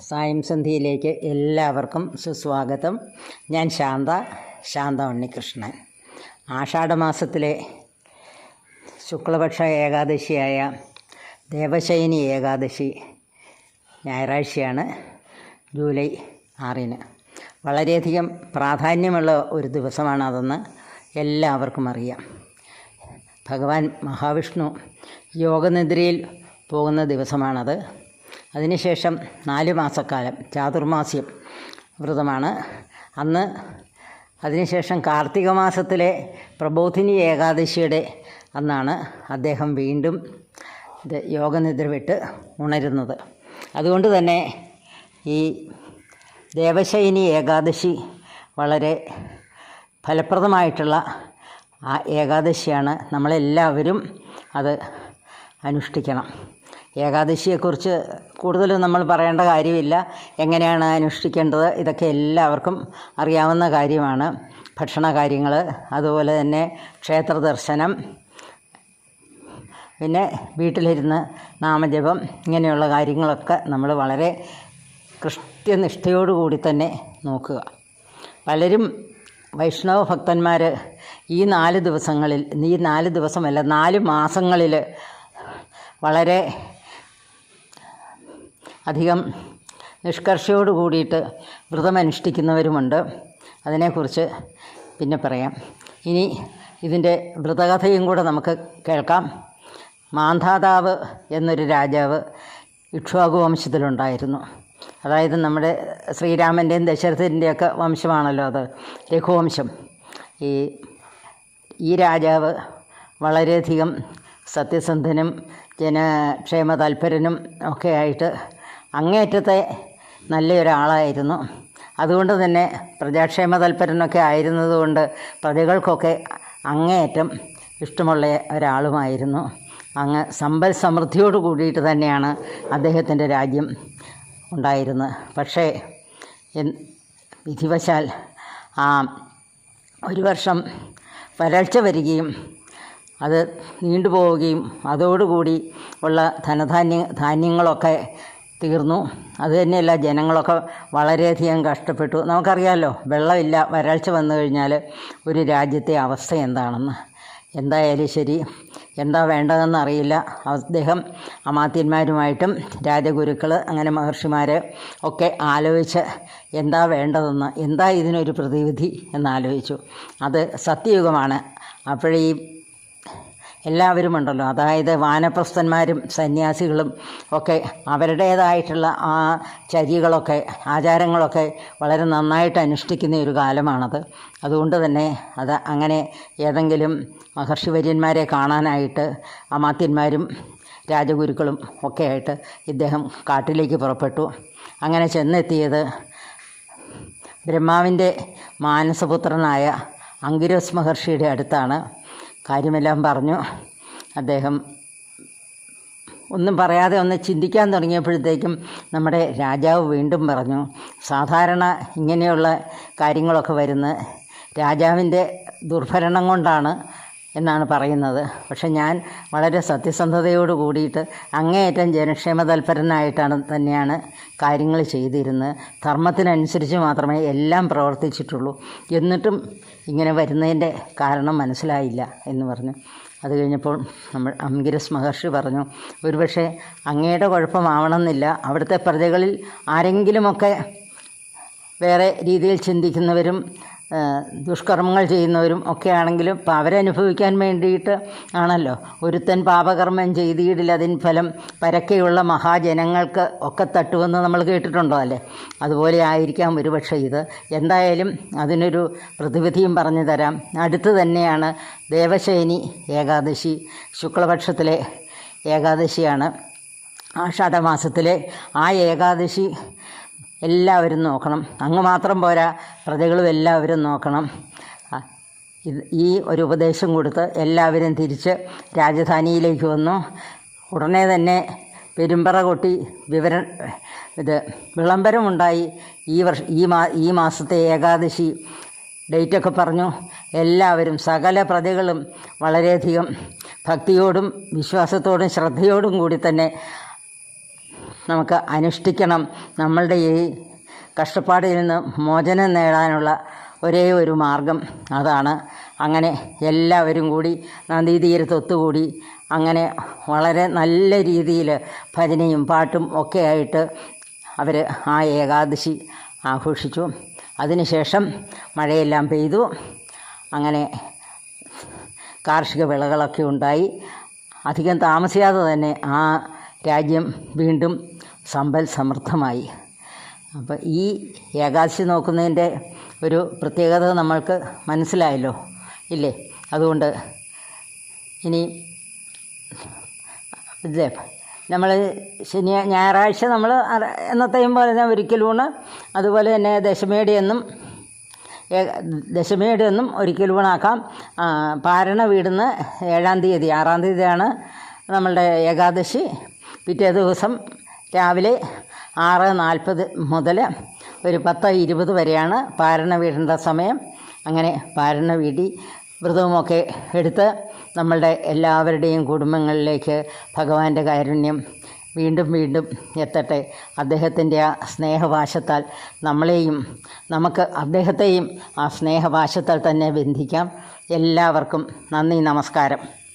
സായം സന്ധ്യയിലേക്ക് എല്ലാവർക്കും സുസ്വാഗതം. ഞാൻ ശാന്ത ശാന്ത ഉണ്ണികൃഷ്ണൻ. ആഷാഢമാസത്തിലെ ശുക്ലപക്ഷ ഏകാദശിയായ ദേവശയനി ഏകാദശി ഞായറാഴ്ചയാണ് ജൂലൈ ആറിന്. വളരെയധികം പ്രാധാന്യമുള്ള ഒരു ദിവസമാണ് അതെന്ന് എല്ലാവർക്കും അറിയാം. ഭഗവാൻ മഹാവിഷ്ണു യോഗനിദ്രയിൽ പോകുന്ന ദിവസമാണത്. അതിനുശേഷം നാല് മാസക്കാലം ചാതുർമാസ്യം വ്രതമാണ്. അന്ന് അതിനുശേഷം കാർത്തിക മാസത്തിലെ പ്രബോധിനി ഏകാദശിയുടെ അന്നാണ് അദ്ദേഹം വീണ്ടും യോഗനിദ്ര വിട്ട് ഉണരുന്നത്. അതുകൊണ്ട് തന്നെ ഈ ദേവശൈനി ഏകാദശി വളരെ ഫലപ്രദമായിട്ടുള്ള ആ ഏകാദശിയാണ് നമ്മളെല്ലാവരും അത് അനുഷ്ഠിക്കണം. ഏകാദശിയെക്കുറിച്ച് കൂടുതലും നമ്മൾ പറയേണ്ട കാര്യമില്ല. എങ്ങനെയാണ് അനുഷ്ഠിക്കേണ്ടത്? ഇതൊക്കെ എല്ലാവർക്കും അറിയാവുന്ന കാര്യമാണ്. ഭക്ഷണ കാര്യങ്ങൾ അതുപോലെ തന്നെ ക്ഷേത്ര ദർശനം പിന്നെ വീട്ടിലിരുന്ന് നാമജപം ഇങ്ങനെയുള്ള കാര്യങ്ങളൊക്കെ നമ്മൾ വളരെ കൃത്യനിഷ്ഠയോടുകൂടി തന്നെ നോക്കുക. പലരും വൈഷ്ണവ ഭക്തന്മാർ ഈ നാല് ദിവസങ്ങളിൽ ഈ നാല് ദിവസമല്ല നാല് മാസങ്ങളിൽ വളരെ അധികം നിഷ്കർഷയോട് കൂടിയിട്ട് വ്രതമനുഷ്ഠിക്കുന്നവരുമുണ്ട്. അതിനെക്കുറിച്ച് പിന്നെ പറയാം. ഇനി ഇതിന്റെ വ്രതകഥയും കൂടെ നമുക്ക് കേൾക്കാം. മാന്ധാതാവ് എന്നൊരു രാജാവ് ഇക്ഷ്വാകു വംശത്തിലുണ്ടായിരുന്നു. അതായത് നമ്മുടെ ശ്രീരാമന്റെയും ദശരഥന്റെയൊക്കെ വംശമാണല്ലോ അത് രഘുവംശം ഈ ഈ രാജാവ് വളരെയധികം സത്യസന്ധനും ജനക്ഷേമ തൽപരനും ഒക്കെ ആയിട്ട് അങ്ങേയറ്റത്തെ നല്ലൊരാളായിരുന്നു അതുകൊണ്ട് തന്നെ പ്രജാക്ഷേമ തൽപരനൊക്കെ ആയിരുന്നതുകൊണ്ട് പ്രജകൾക്കൊക്കെ അങ്ങേയറ്റം ഇഷ്ടമുള്ള ഒരാളുമായിരുന്നു. അങ്ങ് സമ്പൽ സമൃദ്ധിയോട് കൂടിയിട്ട് തന്നെയാണ് അദ്ദേഹത്തിന്റെ രാജ്യം ഉണ്ടായിരുന്നത്. പക്ഷേ വിധിവശാൽ ആ ഒരു വർഷം വരൾച്ച വരികയും അത് നീണ്ടുപോവുകയും അതോടുകൂടി ഉള്ള ധനധാന്യ ധാന്യങ്ങളൊക്കെ തീർന്നു. അത് തന്നെയല്ല ജനങ്ങളൊക്കെ വളരെയധികം കഷ്ടപ്പെട്ടു. നമുക്കറിയാമല്ലോ വെള്ളമില്ല വരൾച്ച വന്നു കഴിഞ്ഞാൽ ഒരു രാജ്യത്തെ അവസ്ഥ എന്താണെന്ന്. എന്തായാലും ശരി എന്താ വേണ്ടതെന്ന് അറിയില്ല. അദ്ദേഹം അമാത്യന്മാരുമായിട്ടും രാജഗുരുക്കൾ അങ്ങനെ മഹർഷിമാർ ഒക്കെ ആലോചിച്ച് എന്താ വേണ്ടതെന്ന് എന്താ ഇതിനൊരു പ്രതിവിധി എന്നാലോചിച്ചു അത് സത്യയുഗമാണ്. അപ്പോഴീ എല്ലാവരും ഉണ്ടല്ലോ അതായത് വാനപ്രസ്ഥന്മാരും സന്യാസികളും ഒക്കെ അവരുടേതായിട്ടുള്ള ആ ചര്യകളൊക്കെ ആചാരങ്ങളൊക്കെ വളരെ നന്നായിട്ട് അനുഷ്ഠിക്കുന്ന ഒരു കാലമാണത്. അതുകൊണ്ട് തന്നെ അത് അങ്ങനെ ഏതെങ്കിലും മഹർഷിവര്യന്മാരെ കാണാനായിട്ട് അമാത്യന്മാരും രാജഗുരുക്കളും ഒക്കെ ആയിട്ട് ഇദ്ദേഹം കാട്ടിലേക്ക് പുറപ്പെട്ടു. അങ്ങനെ ചെന്നെത്തിയത് ബ്രഹ്മാവിന്റെ മാനസപുത്രനായ അങ്കിരോസ് മഹർഷിയുടെ അടുത്താണ്. കാര്യമെല്ലാം പറഞ്ഞു. അദ്ദേഹം ഒന്നും പറയാതെ ഒന്ന് ചിന്തിക്കാൻ തുടങ്ങിയപ്പോഴത്തേക്കും നമ്മുടെ രാജാവ് വീണ്ടും പറഞ്ഞു സാധാരണ ഇങ്ങനെയുള്ള കാര്യങ്ങളൊക്കെ വരുന്നത് രാജാവിന്റെ ദുർഭരണം കൊണ്ടാണ് എന്നാണ് പറയുന്നത്. പക്ഷെ ഞാൻ വളരെ സത്യസന്ധതയോട് കൂടിയിട്ട് അങ്ങേയറ്റം ജനക്ഷേമ തൽപരനായിട്ടാണ് തന്നെയാണ് കാര്യങ്ങൾ ചെയ്തിരുന്നത്. ധർമ്മത്തിനനുസരിച്ച് മാത്രമേ എല്ലാം പ്രവർത്തിച്ചിട്ടുള്ളൂ. എന്നിട്ടും ഇങ്ങനെ വരുന്നതിന്റെ കാരണം മനസ്സിലായില്ല എന്ന് പറഞ്ഞു. അത് കഴിഞ്ഞപ്പോൾ നമ്മൾ അംഗിരസ് മഹർഷി പറഞ്ഞു ഒരുപക്ഷെ അങ്ങയുടെ കുഴപ്പമാവണമെന്നില്ല. അവിടുത്തെ പ്രജകളിൽ ആരെങ്കിലുമൊക്കെ വേറെ രീതിയിൽ ചിന്തിക്കുന്നവരും ദുഷ്കർമ്മങ്ങൾ ചെയ്യുന്നവരും ഒക്കെ ആണെങ്കിലും ഇപ്പം അവരനുഭവിക്കാൻ വേണ്ടിയിട്ട് ആണല്ലോ. ഒരുത്തൻ പാപകർമ്മം ചെയ്തിടില്ല അതിൻ ഫലം പരക്കെയുള്ള മഹാജനങ്ങൾക്ക് ഒക്കെ തട്ടുമെന്ന് നമ്മൾ കേട്ടിട്ടുണ്ടോ അല്ലേ? അതുപോലെ ആയിരിക്കാം ഒരുപക്ഷെ ഇത്. എന്തായാലും അതിനൊരു പ്രതിവിധിയും പറഞ്ഞു തരാം. അടുത്ത് തന്നെയാണ് ദേവശയനി ഏകാദശി. ശുക്ലപക്ഷത്തിലെ ഏകാദശിയാണ്. ആഷാഢമാസത്തിലെ ആ ഏകാദശി എല്ലാവരും നോക്കണം. അങ്ങ് മാത്രം പോരാ. പ്രജകളും എല്ലാവരും നോക്കണം. ഈ ഒരു ഉപദേശം കൊടുത്ത് എല്ലാവരും തിരിച്ച് രാജധാനിയിലേക്ക് വന്നു. ഉടനെ തന്നെ പെരുമ്പറ കൊട്ടി വിവര ഇത് വിളംബരമുണ്ടായി. ഈ വർഷ ഈ മാ ഈ മാസത്തെ ഏകാദശി ഡേറ്റൊക്കെ പറഞ്ഞു. എല്ലാവരും സകല പ്രതികളും വളരെയധികം ഭക്തിയോടും വിശ്വാസത്തോടും ശ്രദ്ധയോടും കൂടി തന്നെ നമുക്ക് അനുഷ്ഠിക്കണം. നമ്മളുടെ ഈ കഷ്ടപ്പാടിൽ നിന്ന് മോചനം നേടാനുള്ള ഒരേ ഒരു മാർഗം അതാണ്. അങ്ങനെ എല്ലാവരും കൂടി നദീതീരത്ത് ഒത്തുകൂടി അങ്ങനെ വളരെ നല്ല രീതിയിൽ ഭജനയും പാട്ടും ഒക്കെ ആയിട്ട് അവർ ആ ഏകാദശി ആഘോഷിച്ചു. അതിനുശേഷം മഴയെല്ലാം പെയ്തു. അങ്ങനെ കാർഷിക വിളകളൊക്കെ ഉണ്ടായി. അധികം താമസിയാതെ തന്നെ ആ രാജ്യം വീണ്ടും സമ്പൽ സമൃദ്ധമായി. അപ്പോൾ ഈ ഏകാദശി നോക്കുന്നതിന്റെ ഒരു പ്രത്യേകത നമ്മൾക്ക് മനസ്സിലായല്ലോ ഇല്ലേ? അതുകൊണ്ട് ഇനി ഇതേ നമ്മൾ ശനി ഞായറാഴ്ച നമ്മൾ എന്നത്തെയും പോലെ തന്നെ ഒരിക്കലൂണ് അതുപോലെ തന്നെ ദശമേടി എന്നും ദശമേടി എന്നും ഒരിക്കലൂണാക്കാം പാരണ വീടുന്ന് ഏഴാം തീയതി ആറാം തീയതിയാണ് നമ്മളുടെ ഏകാദശി. പിറ്റേ ദിവസം രാവിലെ ആറ് നാൽപ്പത് മുതൽ ഒരു പത്ത് ഇരുപത് വരെയാണ് പാരണ വീടേണ്ട സമയം. അങ്ങനെ പാരണ വീടി വ്രതവുമൊക്കെ എടുത്ത് നമ്മളുടെ എല്ലാവരുടെയും കുടുംബങ്ങളിലേക്ക് ഭഗവാന്റെ കാരുണ്യം വീണ്ടും വീണ്ടും എത്തട്ടെ. അദ്ദേഹത്തിന്റെ ആ സ്നേഹവാശത്താൽ നമ്മളെയും നമുക്ക് അദ്ദേഹത്തെയും ആ സ്നേഹവാശത്താൽ തന്നെ ബന്ധിക്കാം. എല്ലാവർക്കും നന്ദി നമസ്കാരം.